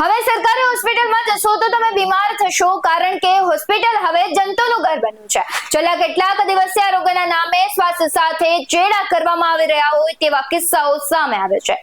હવે સરકારી હોસ્પિટલમાં જશો તો તમે બીમાર થશો, કારણ કે હોસ્પિટલ હવે જંતુનું ઘર બન્યું છે. છેલ્લા કેટલાક દિવસથી આરોગ્યના નામે સ્વાસ્થ્ય સાથે ચેડા કરવામાં આવી રહ્યા હોય તેવા કિસ્સાઓ સામે આવે છે.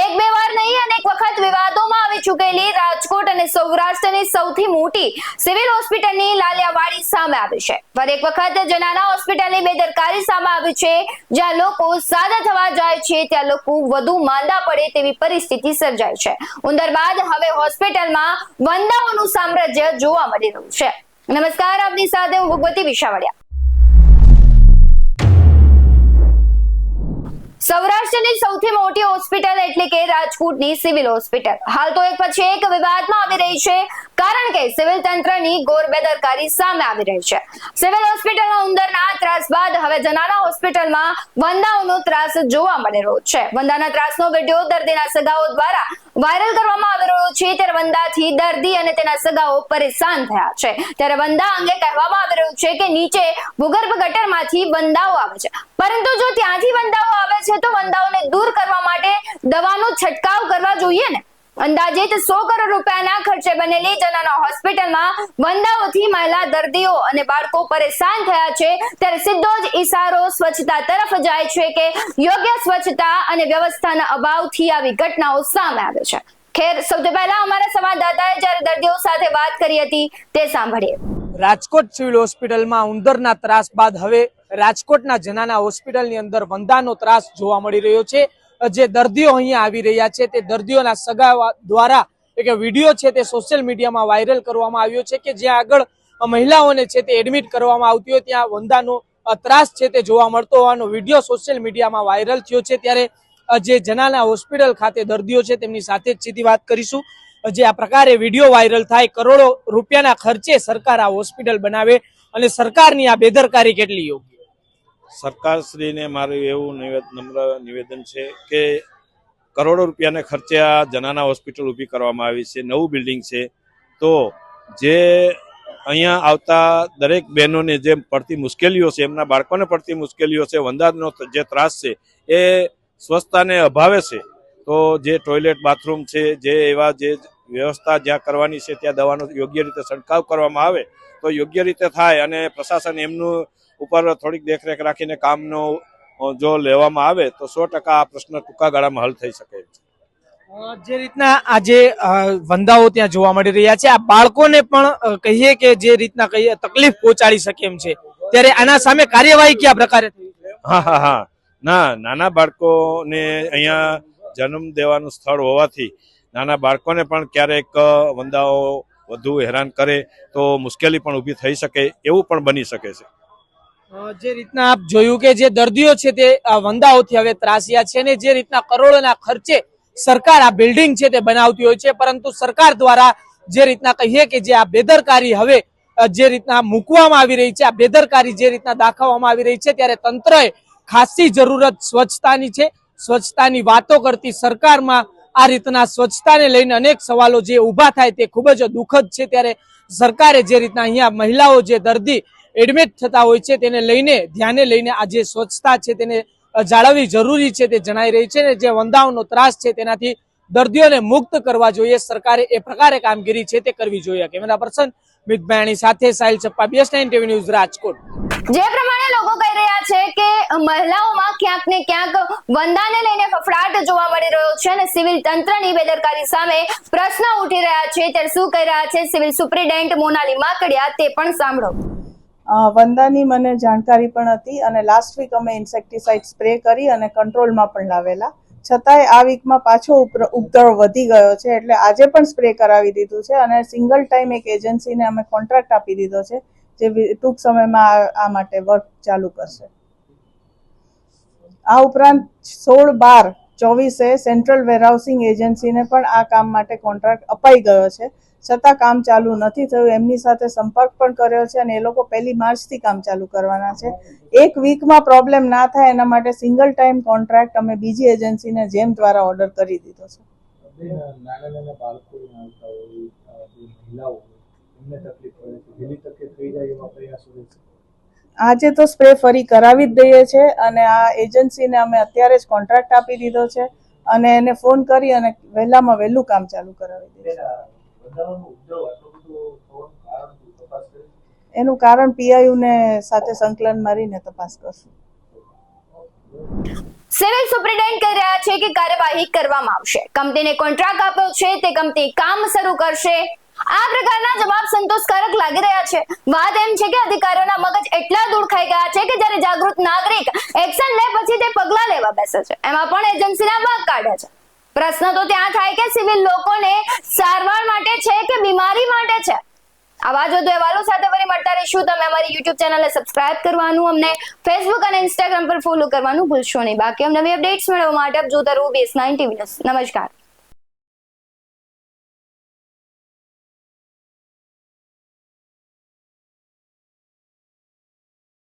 એક બે વાર નહીં અનેક વખત વિવાદોમાં આવી ચૂકેલી રાજકોટ અને સૌરાષ્ટ્રની સૌથી મોટી સિવિલ હોસ્પિટલની લાલિયાવાડી સામે આવી છે. પર એક વખત જનાના હોસ્પિટલની બેદરકારી સામે આવી છે, જ્યાં લોકો સાજા થવા જાય છે, ત્યાં લોકો વધુ માંદા પડે તેવી પરિસ્થિતિ સર્જાય છે. ઉંદર બાદ હવે હોસ્પિટલમાં વંદાઓનું સામ્રાજ્ય જોવા મળી રહ્યું છે. નમસ્કાર, આપની સાથે હું ભગવતી વિશાવડિયા. સૌરાષ્ટ્રની સૌથી મોટી હોસ્પિટલ એટલે કે રાજકોટની સિવિલ હોસ્પિટલ. હાલ તો એક પછી એક વિવાદમાં આવી રહી છે, કારણ કે સિવિલ તંત્રની ગોરબેદરકારી સામે આવી રહી છે. સિવિલ હોસ્પિટલના ઉંદરના ત્રાસ બાદ હવે જનાના હોસ્પિટલમાં વંદાઓનો ત્રાસ જોવા મળી રહ્યો છે. વંદાના ત્રાસનો વીડિયો દર્દીના સગાઓ દ્વારા વાયરલ કરવામાં આવી રહ્યો છે ત્યારે વંદાથી દર્દી અને તેના સગાઓ પરેશાન થયા છે. ત્યારે વંદા અંગે કહેવામાં આવી રહ્યું છે કે નીચે ભૂગર્ભ ગટરમાંથી વંદાઓ આવે છે. પરંતુ જો ત્યાંથી વંદાઓ આવે છે તો વંદાઓને દૂર કરવા માટે દવાનો છંટકાવ કરવા જોઈએ ને? અંદાજિત સો કરોડ રૂપિયાના ખર્ચે બનેલી જનાના હોસ્પિટલમાં વંદાઓથી મહિલા દર્દીઓ અને બાળકો પરેશાન થયા છે, ત્યારે સીધો જ ઈશારો સ્વચ્છતા તરફ જાય છે કે યોગ્ય સ્વચ્છતા અને વ્યવસ્થાના અભાવથી આવી ઘટનાઓ સામે આવે છે. ખેર, સૌથી પહેલા અમારા સંવાદદાતાએ જ્યારે દર્દીઓ સાથે વાત કરી હતી, તે સાંભળીએ. રાજકોટ સિવિલ હોસ્પિટલમાં ઉંદરના ત્રાસ બાદ હવે રાજકોટના જનાના હોસ્પિટલની અંદર વંદાનો ત્રાસ જોવા મળી રહ્યો છે. જે દર્દીઓ અહીંયા આવી રહ્યા છે તે દર્દીઓના સગા દ્વારા એક વીડિયો છે તે સોશિયલ મીડિયામાં વાયરલ કરવામાં આવ્યો છે કે જ્યાં આગળ મહિલાઓને છે તે એડમિટ કરવામાં આવતી હોય ત્યાં વંદાનો ત્રાસ છે તે જોવા મળતો હોવાનો વીડિયો સોશિયલ મીડિયામાં વાયરલ થયો છે. ત્યારે જે જનાના હોસ્પિટલ ખાતે દર્દીઓ છે તેમની સાથે જ સીધી વાત કરીશું. જે આ પ્રકારે વીડિયો વાયરલ થાય, કરોડો રૂપિયાના ખર્ચે સરકાર આ હોસ્પિટલ બનાવે અને સરકારની આ બેદરકારી કેટલી યોગ્ય? સરકારશ્રીને મારું એવું નમ્ર નિવેદન છે કે કરોડો રૂપિયાને ખર્ચે આ જનાના હોસ્પિટલ ઊભી કરવામાં આવી છે, નવું બિલ્ડિંગ છે. તો જે અહીંયા આવતા દરેક બહેનોને જે પડતી મુશ્કેલીઓ છે, એમના બાળકોને પડતી મુશ્કેલીઓ છે વંદાજનો જે ત્રાસ છે, એ સ્વચ્છતાને અભાવે છે. તો જે ટોયલેટ, બાથરૂમ છે, જે એવા જે વ્યવસ્થા જ્યાં કરવાની છે, ત્યાં દવાનો યોગ્ય રીતે છંટકાવ કરવામાં આવે, તો યોગ્ય રીતે થાય અને પ્રશાસન એમનું ઉપર થોડીક દેખરેખ રાખીને કામનો જો લેવામાં આવે તો સો આ પ્રશ્ન ટૂંકા ગાળામાં હલ થઈ શકે જે રીતના આજે વંદાઓ ત્યાં જોવા મળી રહ્યા છે આ બાળકોને પણ કહીએ કે જે રીતના કહીએ તકલીફ પહોંચાડી શકે એમ છે. ત્યારે આના સામે કાર્યવાહી કયા પ્રકારે હા હા હા. ના નાના બાળકોને અહીંયા જન્મ દેવાનું સ્થળ હોવાથી નાના બાળકોને પણ ક્યારેક વંદાઓ વધુ હેરાન કરે તો મુશ્કેલી પણ ઊભી થઈ શકે એવું પણ બની શકે છે. જે રીતના આપ જોયું કે જે દર્દીઓ છે તે વંદાઓથી હવે ત્રાસ્યા છે ને જે રીતના કરોડોના ખર્ચે સરકાર આ બિલ્ડિંગ છે તે બનાવતી હોય છે, પરંતુ સરકાર દ્વારા જે રીતના કહીએ કે જે આ બેદરકારી હવે જે રીતના મૂકવામાં આવી રહી છે, આ બેદરકારી જે રીતના દાખવવામાં આવી રહી છે, ત્યારે તંત્રએ ખાસી જરૂરત સ્વચ્છતાની છે, સ્વચ્છતાની વાતો કરતી સરકારમાં આ રીતના સ્વચ્છતાને લઈને અનેક સવાલો જે ઊભા થાય તે ખૂબ જ દુઃખદ છે, ત્યારે સરકારે જે રીતના અહીંયા મહિલાઓ જે દર્દી એડમિટ થતા હોય છે, તેને લઈને, ધ્યાને લઈને આ જે સ્વચ્છતા છે તેને જાળવવી જરૂરી છે તે જણાઈ રહી છે ને જે વંદાઓનો ત્રાસ છે તેનાથી દર્દીઓને મુક્ત કરવા જોઈએ. સરકારે એ પ્રકારે કામગીરી છે તે કરવી જોઈએ. કેમેરા પર્સન મિત સાથે Sahil Chappa BS nine TV news, Rajkot. જે પ્રમાણે લોકો કહી રહ્યા છે કે મહિલાઓમાં ક્યાંક ને ક્યાંક વંદાને લઈને ફફડાટ જોવા મળી રહ્યો છે અને સિવિલ તંત્રની બેદરકારી સામે પ્રશ્ન ઉઠી રહ્યા છે. ત્યારે શું કહી રહ્યા છે? સિવિલ સુપ્રિન્ટેન્ડન્ટ મોનાલી માકડિયા, તે પણ સાંભળો. વંદાની મને જાણકારી પણ હતી અને લાસ્ટ વીક અમે ઇન્સેક્ટિસાઇડ સ્પ્રે કરી અને કંટ્રોલમાં પણ લાવેલા. છતાંય આ વીકમાં પાછો ઉપદ્ર- ઉપદ્રવ વધી ગયો છે એટલે આજે પણ સ્પ્રે કરાવી દીધું છે અને સિંગલ ટાઈમ એક એજન્સીને અમે કોન્ટ્રાક્ટ આપી દીધો છે જે ટૂંક સમયમાં આ માટે વર્ક ચાલુ કરશે. આ ઉપરાંત સોળ બાર ચોવીસે સેન્ટ્રલ વેરહાઉસિંગ એજન્સીને પણ આ કામ માટે કોન્ટ્રાક્ટ અપાઈ ગયો છે. છતાં કામ ચાલુ નથી થયું. એમની સાથે સંપર્ક પણ કર્યો છે અને એ લોકો પહેલી માર્ચથી કામ ચાલુ કરવાના છે. એક વીકમાં પ્રોબ્લેમ ના થાય એના માટે સિંગલ ટાઈમ કોન્ટ્રાક્ટ અમે બીજી એજન્સીને જેમ દ્વારા ઓર્ડર કરી દીધો છે. તકલીફ પડે છે. આજે તો સ્પ્રે ફરી કરાવી જ દઈએ છે અને આ એજન્સીને અમે અત્યારે જ કોન્ટ્રાક્ટ આપી દીધો છે અને એને ફોન કરી અને વહેલામાં વહેલું કામ ચાલુ કરાવી કરી એનું કારણ પીઆઈયુને સાથે સંકલન મારીને તપાસ કરશું. સિવિલ સુપ્રિન્ટેન્ડન્ટ કહી રહ્યા છે કે કાર્યવાહી કરવામાં આવશે. કંપનીને કોન્ટ્રાક્ટ આપ્યો છે, તે કંપની કામ શરૂ કરશે. આ પ્રકારના જવાબ સંતોષકારક લાગી રહ્યા છે. વાત એમ છે કે અધિકારીઓના મગજ એટલા દૂર ખાઈ ગયા છે કે જ્યારે જાગૃત નાગરિક એક્શન લે પછી તે પગલા લેવા બેસે છે. એમાં પણ એજન્સીના ભાગ કાઢે છે. પ્રશ્ન તો ત્યાં થાય કે સિવિલ લોકોને સારવાર માટે છે કે બીમારી માટે છે? આવા જ વધુ અહેવાલો સાથે ફરી મળતા રહીશું. તમે અમારી યુટ્યુબ ચેનલને સબસ્ક્રાઇબ કરવાનું અમને ફેસબુક અને ઇન્સ્ટાગ્રામ પર ફોલો કરવાનું ભૂલશો નહીં. બાકી અમને નવી અપડેટ્સ મેળવવા માટે આપ જોતા રહો બેસ નાઇન ટીવી નમસ્કાર.